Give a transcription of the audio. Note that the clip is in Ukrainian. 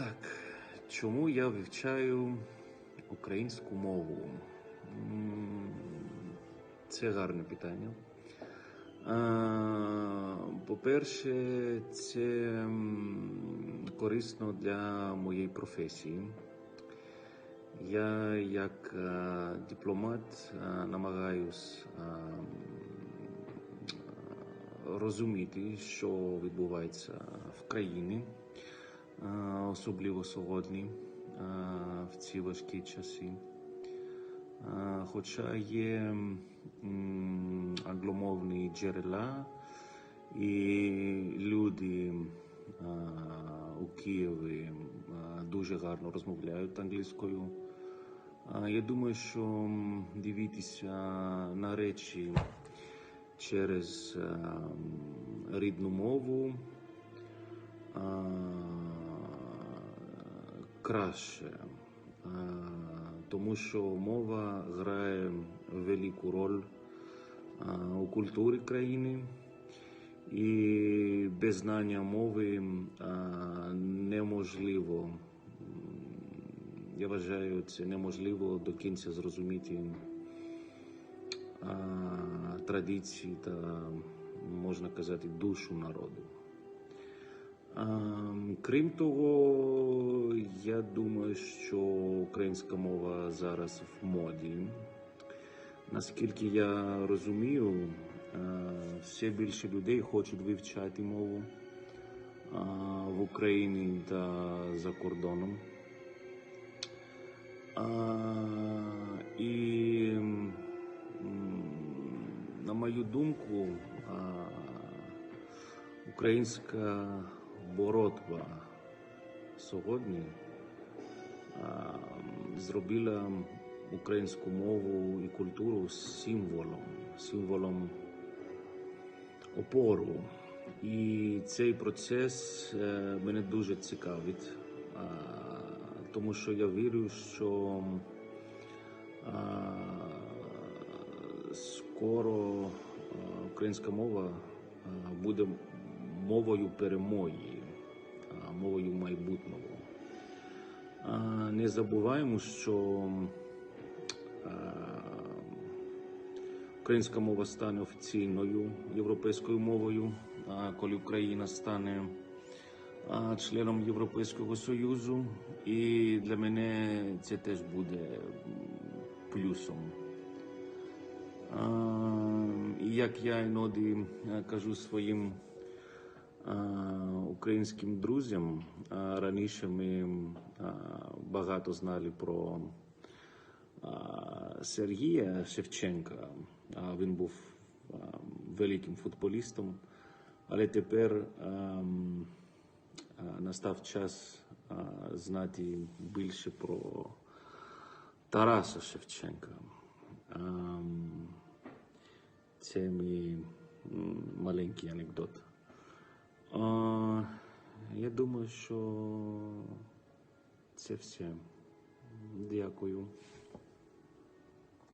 Так, чому я вивчаю українську мову? Це гарне питання. По-перше, це корисно для моєї професії. Я як дипломат намагаюсь розуміти, що відбувається в країні, особливо сьогодні, е, в ці важкі часи. Хоча є англомовні джерела і люди у Києві дуже гарно розмовляють англійською. Я думаю, що дивитися на речі через рідну мову краще, Е, тому що мова грає велику роль е, у культурі країни. І без знання мови е, неможливо, я вважаю, це неможливо до кінця зрозуміти традиції та, можна казати, душу народу. Ем, Крім того, я думаю, що українська мова зараз в моді. Наскільки я розумію, е, все більше людей хочуть вивчати мову е, в Україні та за кордоном. І на мою думку, українська боротьба сьогодні зробила українську мову і культуру символом, символом опору. І цей процес е, мене дуже цікавить, тому що я вірю, що скоро українська мова буде мовою перемоги, мовою майбутнього. Не забуваємо, що українська мова стане офіційною європейською мовою, коли Україна стане членом Європейського Союзу, і для мене це теж буде плюсом. І як я іноді кажу своїм українським друзям, раніше ми багато знали про Сергія Шевченка. Він був великим футболістом, але тепер настав час знати більше про Тараса Шевченка. Це мій маленький анекдот. А, Я думаю, що це все. Дякую.